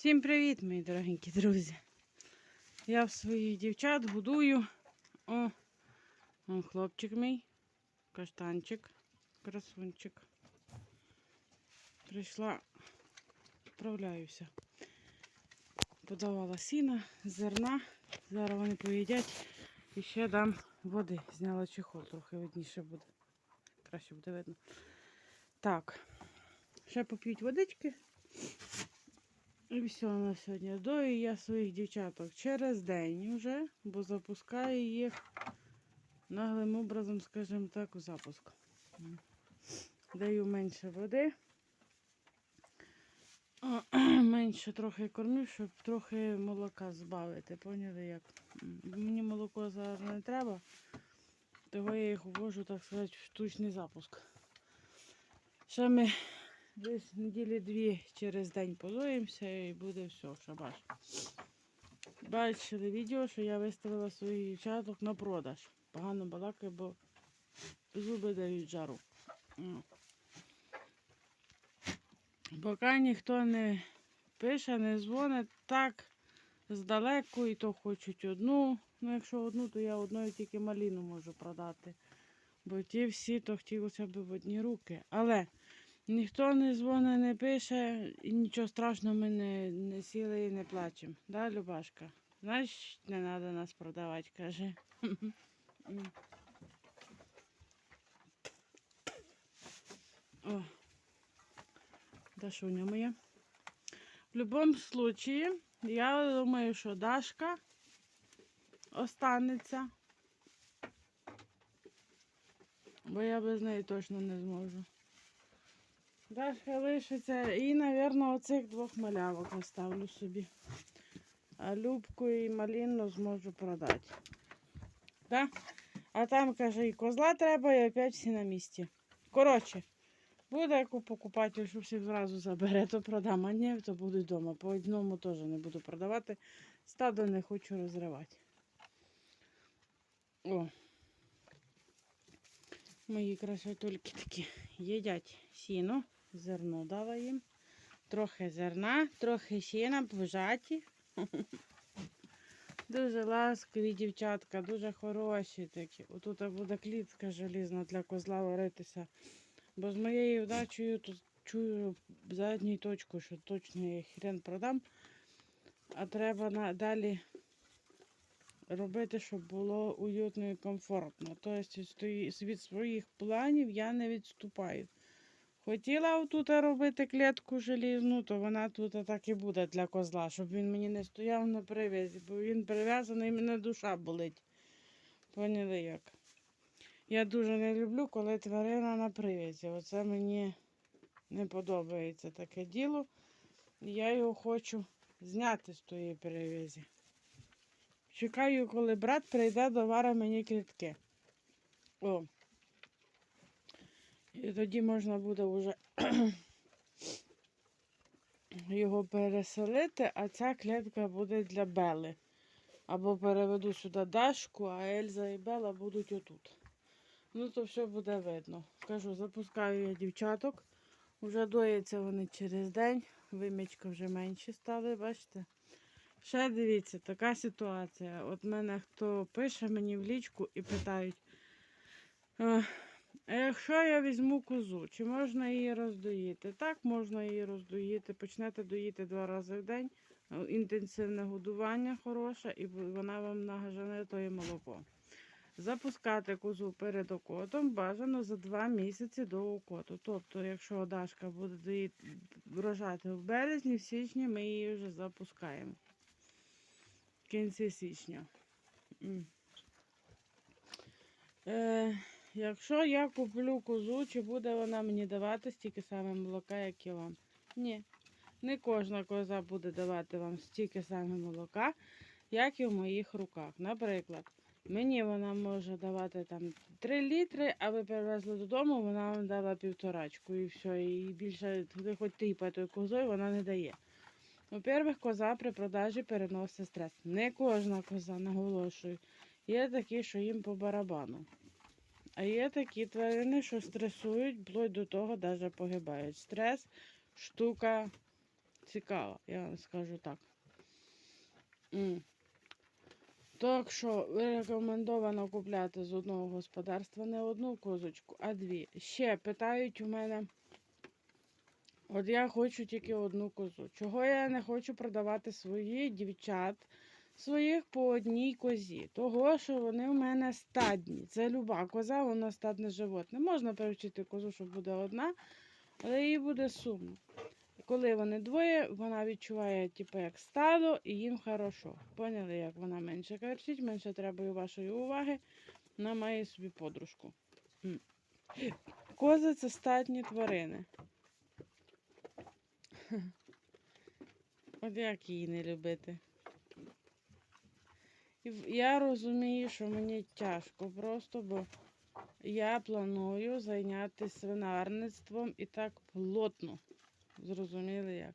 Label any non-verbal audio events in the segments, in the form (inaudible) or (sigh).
Всім привіт, мої дорогенькі друзі. Я в своїх дівчат годую. О, он хлопчик мій, каштанчик, красунчик. Прийшла, вправляюся. Подавала сіна, зерна. Зараз вони поїдять. І ще дам води. Зняла чехол, трохи видніше буде. Краще буде видно. Так, ще поп'ють водички. І все на сьогодні. Дою я своїх дівчаток через день вже, бо запускаю їх наглим образом, скажімо так, у запуск. Даю менше води. (clears throat) Менше трохи кормлю, щоб трохи молока збавити. Поняли як? Мені молоко зараз не треба, того я їх ввожу, так сказати, в штучний запуск. Ще ми Десь неділі дві через день позуємося і буде все, шабаш. Бачили відео, що я виставила своїх дівчаток на продаж. Погано балакаю, бо зуби дають жару. Поки ніхто не пише, не дзвонить, так здалеку і то хочуть одну. Ну, якщо одну, то я одною тільки маліну можу продати. Бо ті всі то хотілося б в одні руки. Але Ніхто не дзвонить, не пише, і нічого страшного ми не, не сіли і не плачемо. Да, Любашка? Знаєш, не треба нас продавати, каже. (laughs) О, Дашуня моя. В будь-якому випадку, я думаю, що Дашка останеться. Бо я без неї точно не зможу. Дальше лишиться і, мабуть, оцих двох малявок оставлю собі. А Любку і малінну зможу продати. Да? А там, каже, і козла треба, і опять всі на місці. Коротше, буде як у покупатель, що всіх зразу забере, то продам, а ні, то буду вдома. По одному теж не буду продавати. Стадо не хочу розривати. О. Мої красотульки такі їдять сіно, зерно дала їм. Трохи зерна, трохи сіна, пожаті. (laughs) Дуже ласкові дівчатка, дуже хороші такі. Отут буде клітка желізна для козла варитися. Бо з моєю вдачею тут чую задню точку, що точно я хрен продам. А треба далі робити, щоб було уютно і комфортно. Тобто від своїх планів я не відступаю. Хотіла тут робити клітку желізну, то вона тут так і буде для козла, щоб він мені не стояв на привязі, бо він прив'язаний, мене душа болить. Поняли як? Я дуже не люблю, коли тварина на привязі. Оце мені не подобається таке діло. Я його хочу зняти з тої привязі. Чекаю, коли брат прийде до вара мені клітки. О. І тоді можна буде вже (clears throat) його переселити, а ця клітка буде для Бели. Або переведу сюди Дашку, а Ельза і Бела будуть отут. Ну, то все буде видно. Кажу, запускаю я дівчаток. Вже доїться вони через день. Вимічка вже менші стали, бачите? Ще дивіться, така ситуація. От мене хто пише мені в лічку і питають, «Е, а якщо я візьму козу, чи можна її роздоїти? Так, можна її роздоїти. Почнете доїти два рази в день. Е, Інтенсивне годування хороше, і вона вам нагажене тоє молоко. Запускати козу перед окотом бажано за два місяці до окоту. Тобто, якщо Дашка буде рожати в березні, в січні ми її вже запускаємо в кінці січня. Е, якщо я куплю козу, чи буде вона мені давати стільки саме молока, як і вам? Ні. Не кожна коза буде давати вам стільки саме молока, як і в моїх руках. Наприклад, мені вона може давати там 3 літри, а ви привезли додому, вона вам дала півторачку і все. І більше, ви хоч типа козою, вона не дає. Во-первых, коза при продажі переносить стрес. Не кожна коза, наголошую. Є такі, що їм по барабану. А є такі тварини, що стресують, вплоть до того навіть погибають. Стрес штука цікава, я вам скажу так. Так що рекомендовано купляти з одного господарства не одну козочку, а дві. Ще питають у мене. От я хочу тільки одну козу. Чого я не хочу продавати своїх дівчат, своїх по одній козі? Того, що вони в мене стадні. Це люба коза, вона стадне животне. Можна привчити козу, що буде одна, але їй буде сумно. Коли вони двоє, вона відчуває, типу, як стадо, і їм хорошо. Поняли, як вона менше кричить, менше треба і вашої уваги. Вона має собі подружку. Кози це статні тварини. (laughs) От як її не любити? Я розумію, що мені тяжко просто, бо я планую зайнятися свинарництвом і так плотно. Зрозуміли як?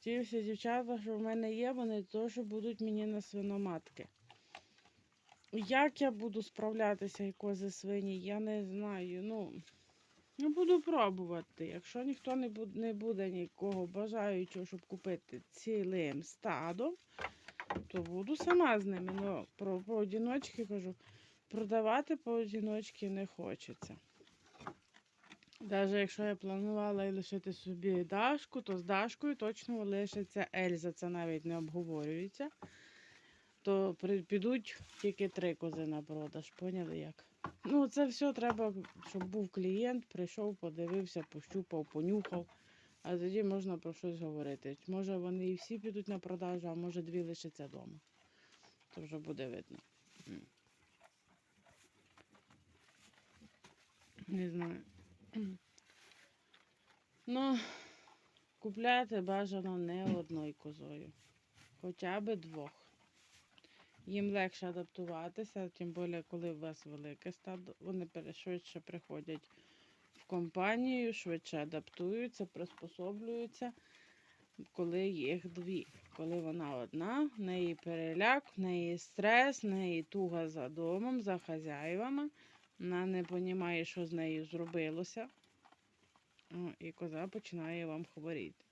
Ті всі дівчата, що в мене є, вони теж будуть мені на свиноматки. Як я буду справлятися і кози свині, я не знаю. Ну, я буду пробувати. Якщо ніхто не буде, не буде нікого бажаючого, щоб купити цілим стадом, то буду сама з ними. Ну, про поодіночки кажу, продавати поодіночки не хочеться. Навіть якщо я планувала лишити собі Дашку, то з Дашкою точно лишиться Ельза, це навіть не обговорюється. То підуть тільки три кози на продаж, поняли як? Ну, це все треба, щоб був клієнт, прийшов, подивився, пощупав, понюхав, а тоді можна про щось говорити. Може вони і всі підуть на продажу, а може дві лишаться вдома. То вже буде видно. Не знаю. (clears throat) Ну, купляти бажано не одною козою, хоча б двох. Їм легше адаптуватися, тим більше, коли у вас велике стадо, вони швидше приходять компанію, швидше адаптуються, приспособлюються, коли їх дві. Коли вона одна, в неї переляк, в неї стрес, в неї туга за домом, за хазяївами. Вона не розуміє, що з нею зробилося. О, І коза починає вам хворіти.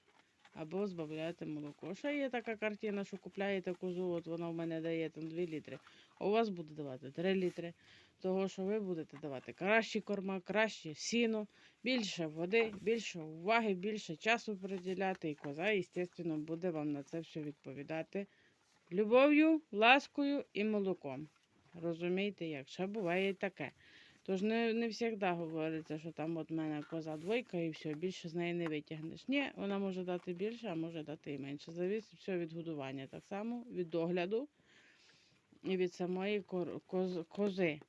Або збавляти молоко. Ще є така картина, що купляєте козу, от вона в мене дає там 2 літри, а у вас буде давати 3 літри. Того, що ви будете давати кращі корма, краще сіно, більше води, більше уваги, більше часу приділяти. І коза, звісно, буде вам на це все відповідати любов'ю, ласкою і молоком. Розумієте, як? Ще буває і таке. Тож не, не завжди говориться, що там от мене коза двойка і все, більше з неї не витягнеш. Ні, вона може дати більше, а може дати і менше. Зависить все від годування. Так само від догляду і від самої кози.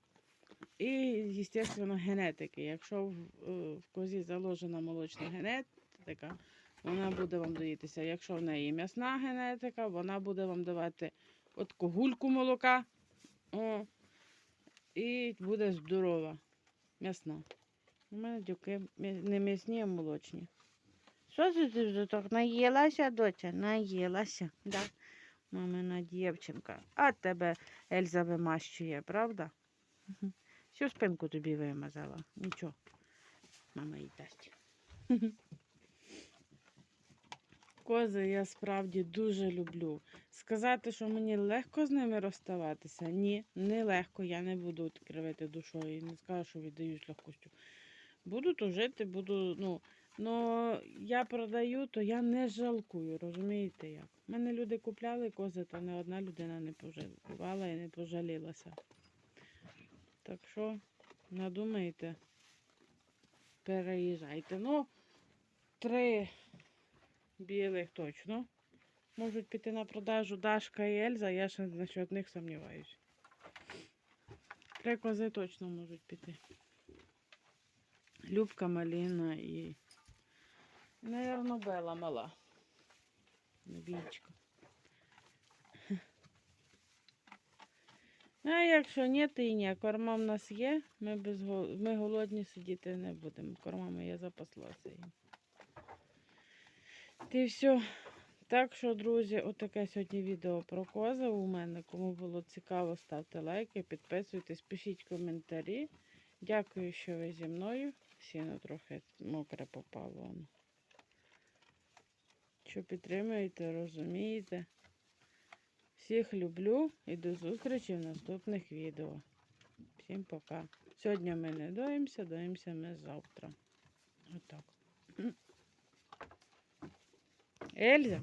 І, звісно, генетики. Якщо в, е, в козі заложена молочна генетика, вона буде вам доїтися. Якщо в неї м'ясна генетика, вона буде вам давати от гульку молока. О, і буде здорова. М'ясна. У мене дюки не м'ясні, а молочні. Що ти вже так наїлася, доця? Наїлася, да? Мамина дівчинка. А тебе Ельза вимащує, правда? Всю спинку тобі вимазала. Нічого. Мама їй дасть. (laughs) Кози я справді дуже люблю. Сказати, що мені легко з ними розставатися? Ні, не легко. Я не буду кривити душою і не скажу, що віддаю з легкостю. Буду то жити, буду, ну, но я продаю, то я не жалкую, розумієте як? У мене люди купляли кози, то не одна людина не пожалкувала і не пожалілася. Так що, надумайте, переїжджайте. Ну, три білих точно. Можуть піти на продажу Дашка і Ельза, я ще насчет них сумніваюся. Три кози точно можуть піти. Любка Маліна і, Наверно, Бела мала. Набійчика. А якщо ні, то і ні. Корма в нас є, ми, без, ми голодні сидіти не будемо. Кормами я запаслася їм. Ти все. Так що, друзі, отаке сьогодні відео про кози у мене. Кому було цікаво, ставте лайки, підписуйтесь, пишіть коментарі. Дякую, що ви зі мною. Сіно трохи мокре попало. що підтримуєте, розумієте. Всіх люблю і до зустрічі в наступних відео. Всім пока. Сьогодні ми не доїмося, доїмося ми завтра. Отак. Ельза.